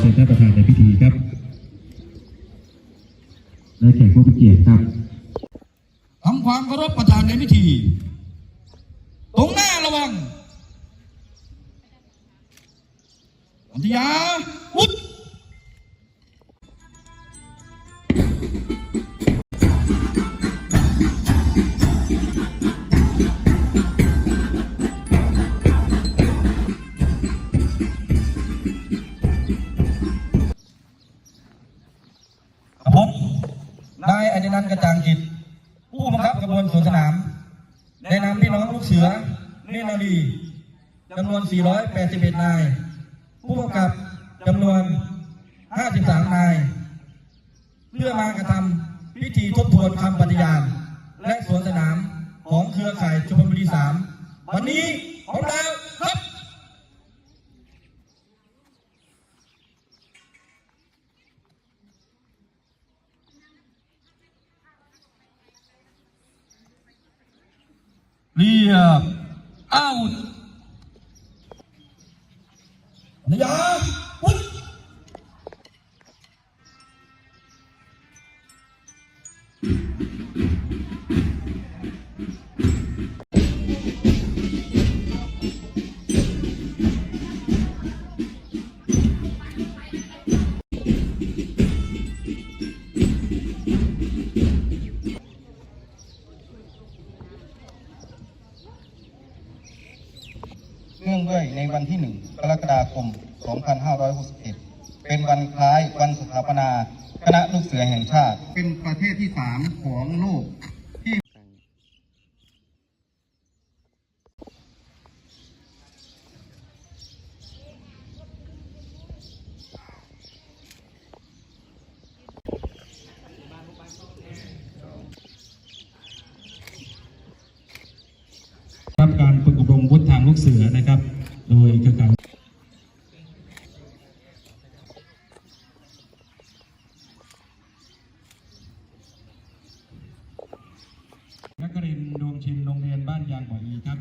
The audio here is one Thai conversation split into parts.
เรียนเชิญท่านประธานในพิธีครับและแขกผู้มีเกียรติครับทำความเคารพประธานในพิธี ตรงหน้าระวังอันธยาวุฒ เสือเนนารีจำนวน 481 นาย ผู้กำกับจำนวน 53 นาย เพื่อมากระทำพิธีทบทวนคำปฏิญาณ และสวนสนามของเครือข่ายชุมพลบุรี3วันนี้ของเราครับ เรียบเอานย ในวันที่ 1 กรกฎาคม 2561 เป็นวันคล้ายวันสถาปนา คณะลูกเสือแห่งชาติ เป็นประเทศที่ 3 ของโลกที่ รับการฝึกอบรมวุฒิทางลูกเสือนะครับ โดยเครือข่าย นักเรียนดวงชินโรงเรียนบ้านยางบ่ออีครับ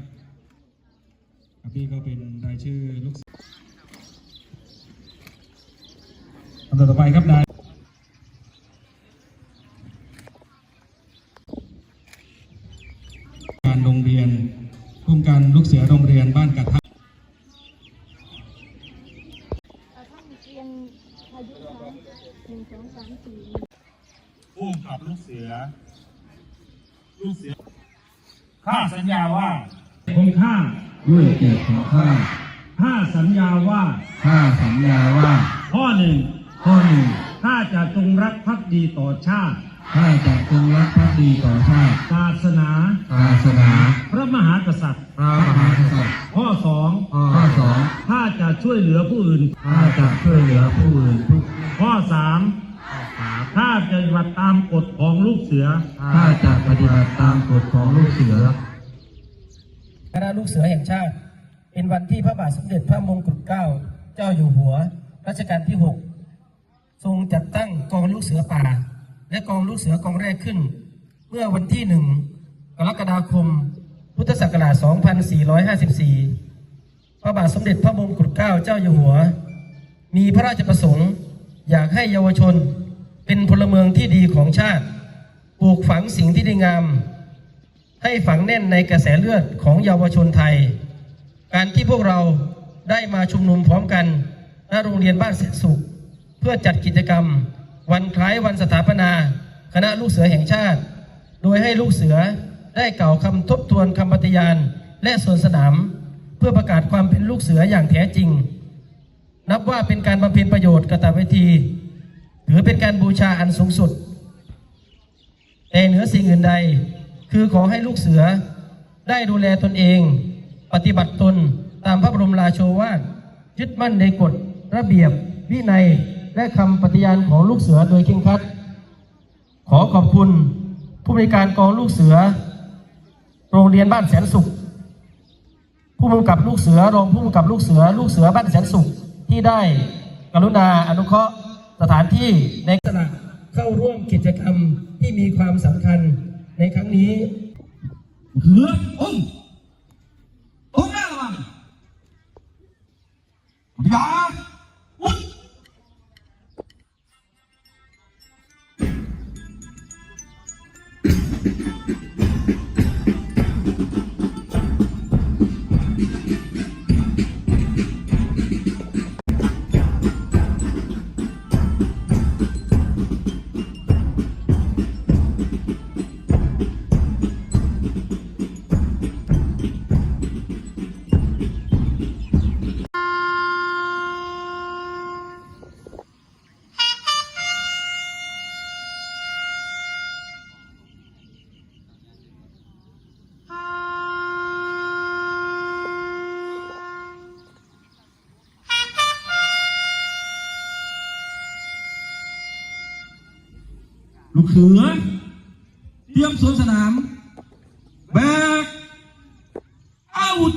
ครับพี่ก็เป็นรายชื่อลูกเสือลำดับต่อไปครับนายการโรงเรียนร่วมกันลูกเสือโรงเรียนบ้านกระทะท่านเรียนอายุคะหนึ่งสองสามสี่ผู้กำกับลูกเสือ ลูกเสือข้าสัญญาว่าคงข้าด้วยเกียรติของข้าข้าสัญญาว่าข้าสัญญาว่า ข้อหนึ่งข้อหนึ่งข้าจะจงรักภักดีต่อชาติข้าจะจงรักภักดีต่อชาติศาสนาศาสนา พระมหากษัตริย์พระมหากษัตริย์ ข้อสองข้อสองข้าจะช่วยเหลือผู้อื่นข้าจะช่วยเหลือผู้อื่นทุกข้อสามข้าจะ ปฏิบัติตามกฎของลูกเสือ ข้าจะปฏิบัติตามกฎของลูกเสือ คณะลูกเสือแห่งชาติ เป็นวันที่พระบาทสมเด็จพระมงกุฎเกล้าเจ้าอยู่หัว รัชกาลที่ 6 ทรงจัดตั้งกองลูกเสือป่า และกองลูกเสือกองแรกขึ้น เมื่อวันที่หนึ่งกรกฎาคม พุทธศักราช 2454 พระบาทสมเด็จพระมงกุฎเกล้าเจ้าอยู่หัว มีพระราชประสงค์อยากให้เยาวชน เป็นพลเมืองที่ดีของชาติ ปลูกฝังสิ่งที่ดีงาม ให้ฝังแน่นในกระแสเลือดของเยาวชนไทย การที่พวกเราได้มาชุมนุมพร้อมกันณโรงเรียนบ้านเสสุข เพื่อจัดกิจกรรม วันคล้ายวันสถาปนา คณะลูกเสือแห่งชาติ โดยให้ลูกเสือได้กล่าวคำทบทวนคำปฏิญาณ และสวนสนาม เพื่อประกาศความเป็นลูกเสืออย่างแท้จริง นับว่าเป็นการบำเพ็ญประโยชน์กตเวที ถือเป็นการบูชาอันสูงสุดแต่เหนือสิ่งอื่นใด คือขอให้ลูกเสือได้ดูแลตนเอง ปฏิบัติตนตามพระบรมราโชวาทยึดมั่นในกฎระเบียบวินัยและคำปฏิญาณของลูกเสือโดยเคร่งครัด ขอขอบคุณผู้บริการกองลูกเสือ โรงเรียนบ้านแสนสุข ผู้กำกับลูกเสือรองผู้กำกับลูกเสือ ลูกเสือบ้านแสนสุขที่ได้กรุณาอนุเคราะห์ สถานที่ในขณะเข้าร่วมกิจกรรมที่มีความสำคัญในครั้งนี้เหือององหน้าระมันยา กเขือ เตรียมสวนสนาม แบกอาวุธ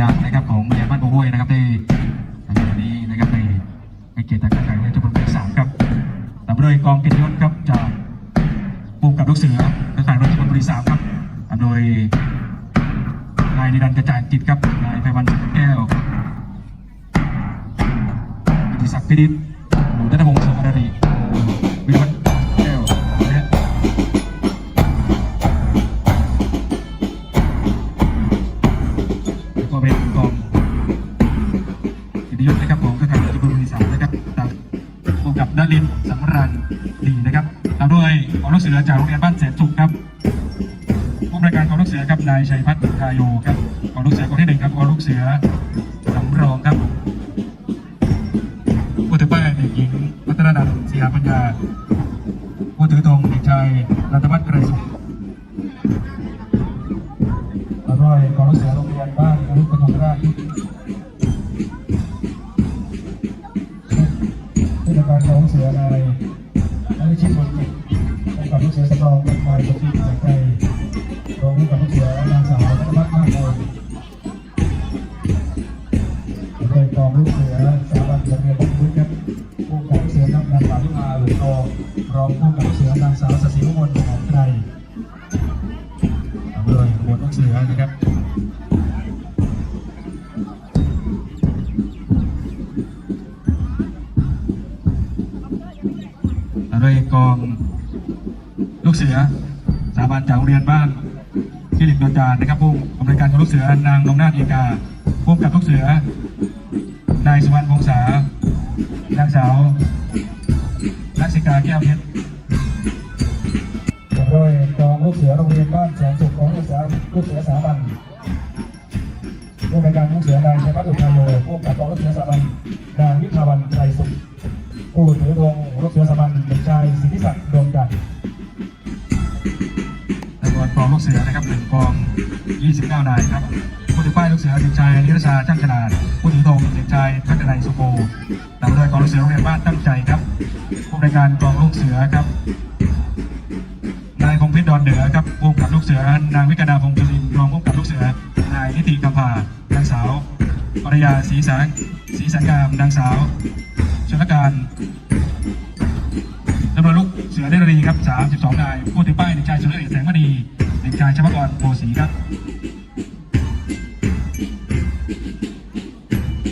ยางค์นะครับของโรงเรียนบ้านโพห้ยนะครับที่ในวันนี้นะครับในในเกียรติการแข่งขันทุกประสามครับตามมาด้วยกองเกียรติยศครับจากปุ่มกับลูกเสือเครือข่ายรถจุกประสามครับตามโดยนายนิรันดร์กระจายจิตครับนายไพวันแก้วกิติศักดิ์พิริศ ยชัยพัฒน์ทาโยครับกองลูกเสือกองที่หนึ่งครับกองลูกเสือสำรองครับผู้ถือป้ายเด็กหญิงวัฒนนันศรีหาปัญญาผู้ถือธงเด็กชายรัตวัฒน์กระสุขแล้วก็กองลูกเสือโรงเรียนบ้านอนุปฐมราชผู้จัดการกองลูกเสือนายนาชิดบุญกิจกกับลูกเสือสำรอง องลูกเสือสถาบันจากโรงเรียนบ้านที่หลิงดอนจานนะครับผู้อำนวยการของลูกเสือนางนงนาถเอกาผู้กำกับลูกเสือนายสุวรรณวงศานางสาวนักศิกาแก้วเพชรโดยกองลูกเสือโรงเรียนบ้านแสนสุขของลูกเสือลูกเสือสถาบันผู้ในการลูกเสือนายชัยพัฒน์อุทายโยผู้กำกับกองลูกเสือสถาบันนางวิภาวันไตรสุขผู้ถือธงลูกเสือสถาบัน หนึ่งกอง 29 นายครับ ผู้ถือป้ายลูกเสือเด็กชายนิรชาช่างฉลาด ผู้ถือธงเด็กชายพัฒนายสุโภตามด้วยกองลูกเสือโรงเรียนบ้านตั้งใจครับ ผู้ในการกองลูกเสือครับ นายพงพชรดอนเหนือครับผู้กับลูกเสือนางวิกาดาพงศ์จุลินรองผู้กับลูกเสือนายนิติกำพานางสาวปริยาศรีสางศรีสังกามนางสาวชลการจำนวนลูกเสือได้รีครับ 32 นาย ผู้ถือป้ายเด็กชายสุรเดชแสงมณี เด็กชายชมกรโพสีครับ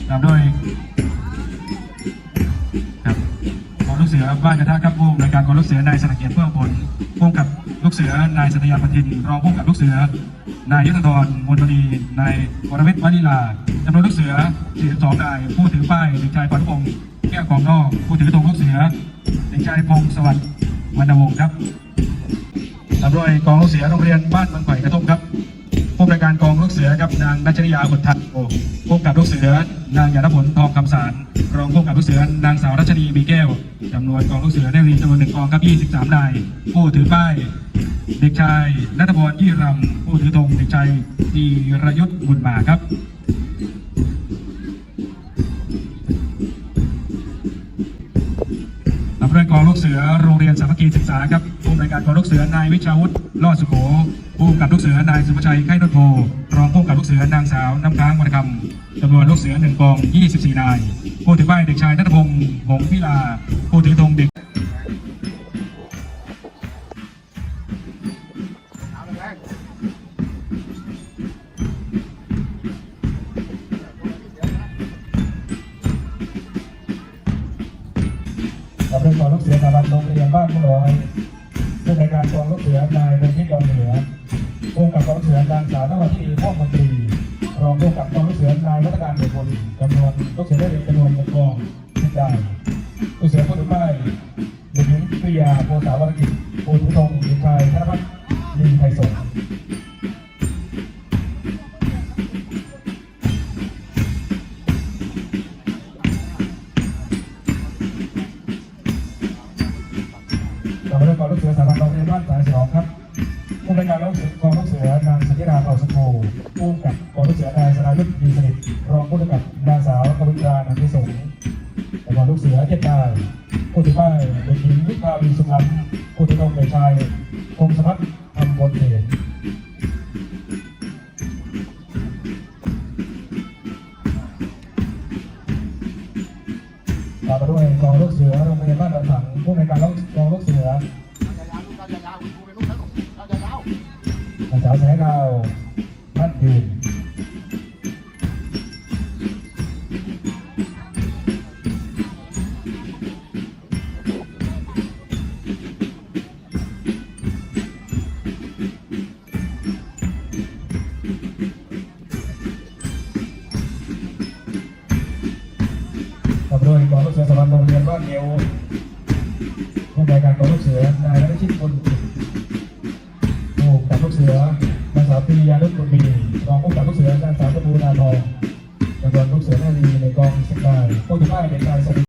ตามด้วยครับกองลูกเสือบ้านกระทะครับผู้ในวยการกองลูกเสือนายสนเกียรติเพื่อผลผู้กำกับลูกเสือนายสัตยาพันธินรองผู้กำกับลูกเสือนายยุทธธรมนตรีนายวรเวทวณิลาจำนวนลูกเสือ42นายผู้ถือป้ายเด็กชายปานพงศ์แก้วกองนอกผู้ถือธงลูกเสือเด็กชายพงศ์สวัสดิ์วรรณวงศ์ครับ ตามด้วยกองลูกเสือโรงเรียนบ้านบางไผ่กระทุ่มครับ ผู้บริการกองลูกเสือครับนางนัชริยาบุตรทันโอผู้กับลูกเสือนางยานผลทองคำสารรองผู้กับลูกเสือนางสาวรัชนีมีแก้วจำนวนกองลูกเสือได้เรียนจำนวนหนึ่งกองครับ 23นายผู้ถือป้ายเด็กชายนัทพรยี่รำผู้ถือธงเด็กชายจีรยุทธ์บุญมาครับนำเรื่องกองลูกเสือโรงเรียนสามัคคีศึกษาครับำนวยการกองลูกเสือนายวิชาวุฒิรอดสุโขผู้กำกับลูกเสือนายสุภชัยไข่นนโทรองผู้กำกับลูกเสือนางสาวน้ำค้างวรรณคำจำนวนลูกเสือหนึ่งกอง 24 นาย ผู้ถือป้ายเด็กชายนัทพงศ์หงพิลา ผู้ถือธงเด็กกับเรื่องกองลูกเสือสถาบันโรงเรียนบ้านผู้ลอย ในวยการกองลูกเสือนายเป็นที่กองเหนือผู้กำกับกองเสือนางสาวนวทีพ่อมนตรี รองผู้กำกับกองลูกเสือนายรัตการเดชบุญจำนวนลูกเสือได้จำนวนหนึ่งกองที่ได้ลูกเสือผู้ถือป้ายเด็กหญิงปิยาโพสาวรกิจผู้ถืองหญิงชายธนพัฒน์ลีไทยสง และกองลูกเสือเจ็ดนายผู้ถือป้ายเด็กหญิงวิภาวีสุขันผู้ถือธงเด็กชายพงศพัฒน์ทำบนเขตตามมาด้วยกองลูกเสือโรงเรียนบ้านดอนสังผู้ในการกองลูกเสือนางสาวแสงดาวมัดยืน เรียนบ้านเดียวผู้ในวยการกองลูกเสือนายรัชชิตบุญจิตผู้กำกับลูกเสือนางสาวปรียาลุกบุญมีรองผู้กับลูกเสือนางสาวตะบูนาทองจำนวนลูกเสือนารีในกองสิบนายผู้ถือป้ายเด็กชายสมิท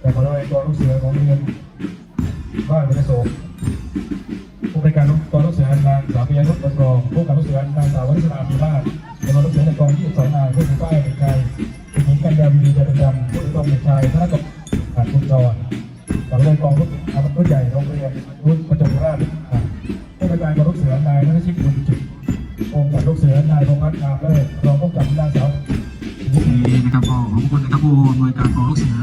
แต่ขอโดยกองลูกเสือของเรียนบ้านวิทยาโสมผู้ในวยการกองลูกเสือนางสาวปรียาลุกบุญรองผู้กับลูกเสือนางสาววริศรามีบ้านจำนวนลูกเสือในกองยี่สิบสองนายผู้ถือป้ายเด็กชายเด็กหญิงกัญญาวีเจริญจำผู้ถือตรงเด็กชายธนกฤษ ขาดคุณจรกับเรื่องกองลูกอาวุธใหญ่โรงเรียนรุ่นประจงราชผู้เป็นการกับลูกเสือนายนัทชิตบุญจิตองค์กับลูกเสือนายพงษ์พัฒน์งามเลิศรองผู้กำกับนางสาวนี้นะครับก็ขอบคุณนะครับผู้อำนวยการกองลูกเสือ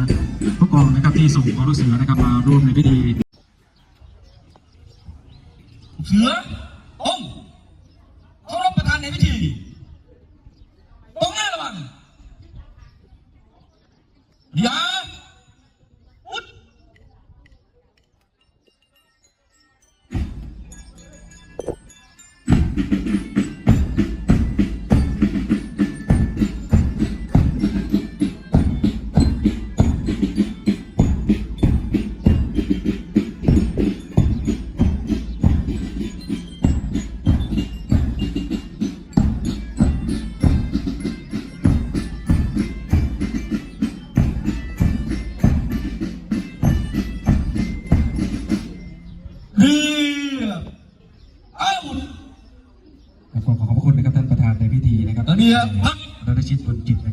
ทุกกองนะครับที่ส่งกองลูกเสือนะครับมาร่วมในพิธีเสือ เพักรัตชิตบุญจิตนะครับ